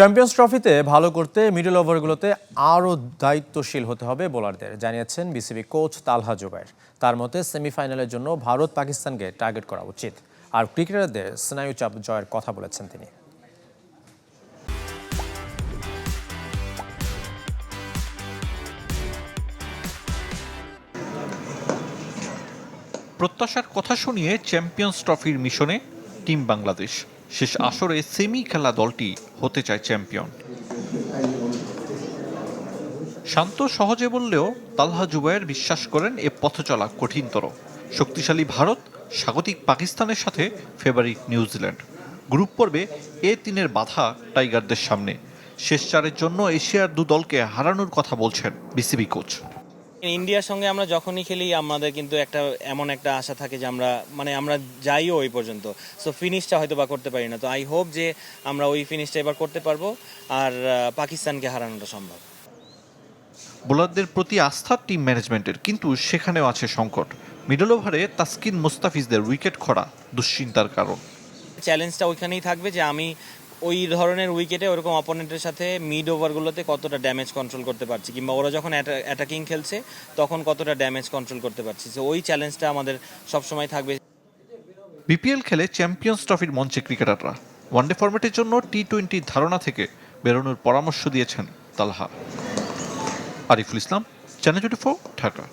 Champions ট্রফিতে ভালো করতে মিডল ওভারগুলোতে আরও দায়িত্বশীল হতে হবে বোলারদের জানিয়েছেন বিসিবি কোচ তালহা জুবাইর। তার মতে সেমিফাইনালের জন্য ভারত পাকিস্তানকে টার্গেট করা উচিত। আর ক্রিকেটারদের স্নায়ু চাপ জয়ের কথা বলেছেন তিনি। প্রত্যাশার কথা শুনিয়ে চ্যাম্পিয়ন্স ট্রফির মিশনে টিম বাংলাদেশ শেষ আসরে সেমি খেলা দলটি হতে চায় চ্যাম্পিয়ন। শান্ত সহজে বললেও তালহা জুবায়ের বিশ্বাস করেন এ পথ চলা কঠিনতর। শক্তিশালী ভারত স্বাগতিক পাকিস্তানের সাথে ফেভারিট নিউজিল্যান্ড। গ্রুপ পর্বে এ তিনের বাধা টাইগারদের সামনে। শেষ চারের জন্য এশিয়ার দু দলকে হারানোর কথা বলছেন বিসিবি কোচ। ইন্ডিয়ার সঙ্গে আমরা যখনই খেলি আমাদের কিন্তু একটা এমন একটা আশা থাকে যে আমরা মানে আমরা যাইও ওই পর্যন্ত। সো ফিনিশটা হয়তো বা করতে পারি না। তো আই হোপ যে আমরা ওই ফিনিশটা এবার করতে পারব আর পাকিস্তানকে হারানোটা সম্ভব। বোলারদের প্রতি আস্থা টিম ম্যানেজমেন্টের কিন্তু সেখানেও আছে সংকট। মিডল ওভারে তাসকিন মুস্তাফিজদের উইকেট খরা দুশ্চিন্তার কারণ। চ্যালেঞ্জটা ওইখানেই থাকবে যে আমি ওই ধরনের উইকেটে ওরকম অপোনেন্টের সাথে মিড ওভারগুলোতে কতটা ড্যামেজ কন্ট্রোল করতে পারছি? কিংবা ওরা যখন অ্যাটাকিং খেলছে, তখন কতটা ড্যামেজ কন্ট্রোল করতে পারছি? তো ওই চ্যালেঞ্জটা আমাদের সবসময় থাকবে। বিপিএল খেলে চ্যাম্পিয়ন্স ট্রফির মঞ্চে ক্রিকেটাররা। ওয়ানডে ফরম্যাটের জন্য টি টোয়েন্টির ধারণা থেকে বেরোনোর পরামর্শ দিয়েছেন তালহা। Ariful Islam channel twenty Dhaka.